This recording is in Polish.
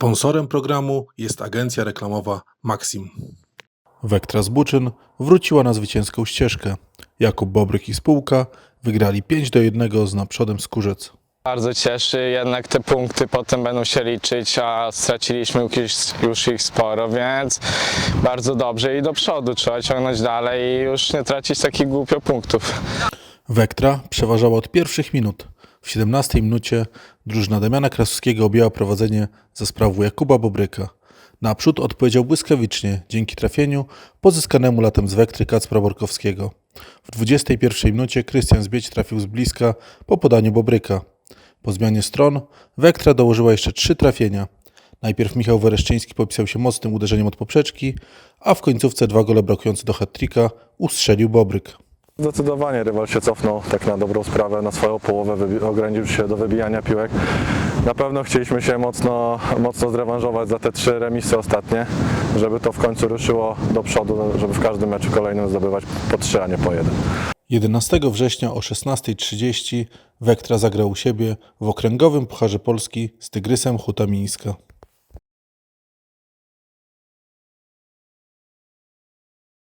Sponsorem programu jest agencja reklamowa Maxim. Wektra z Buczyn wróciła na zwycięską ścieżkę. Jakub Bobryk i spółka wygrali 5 do 1 z naprzodem Skórzec. Bardzo cieszy, jednak te punkty potem będą się liczyć, a straciliśmy już, już ich sporo, więc bardzo dobrze i do przodu trzeba ciągnąć dalej i już nie tracić takich głupio punktów. Wektra przeważała od pierwszych minut. W 17 minucie drużyna Damiana Krasuskiego objęła prowadzenie za sprawą Jakuba Bobryka. Naprzód odpowiedział błyskawicznie dzięki trafieniu pozyskanemu latem z Wektry Kacpra Borkowskiego. W 21 minucie Krystian Zbieć trafił z bliska po podaniu Bobryka. Po zmianie stron Wektra dołożyła jeszcze trzy trafienia. Najpierw Michał Wereszczyński popisał się mocnym uderzeniem od poprzeczki, a w końcówce dwa gole brakujące do hat-tricka ustrzelił Bobryk. Zdecydowanie rywal się cofnął tak na dobrą sprawę, na swoją połowę, ograniczył się do wybijania piłek. Na pewno chcieliśmy się mocno, mocno zrewanżować za te trzy remisy ostatnie, żeby to w końcu ruszyło do przodu, żeby w każdym meczu kolejnym zdobywać po trzy, a nie po jeden. 11 września o 16.30 Wektra zagrał u siebie w okręgowym Pucharze Polski z Tygrysem Huta Mińska.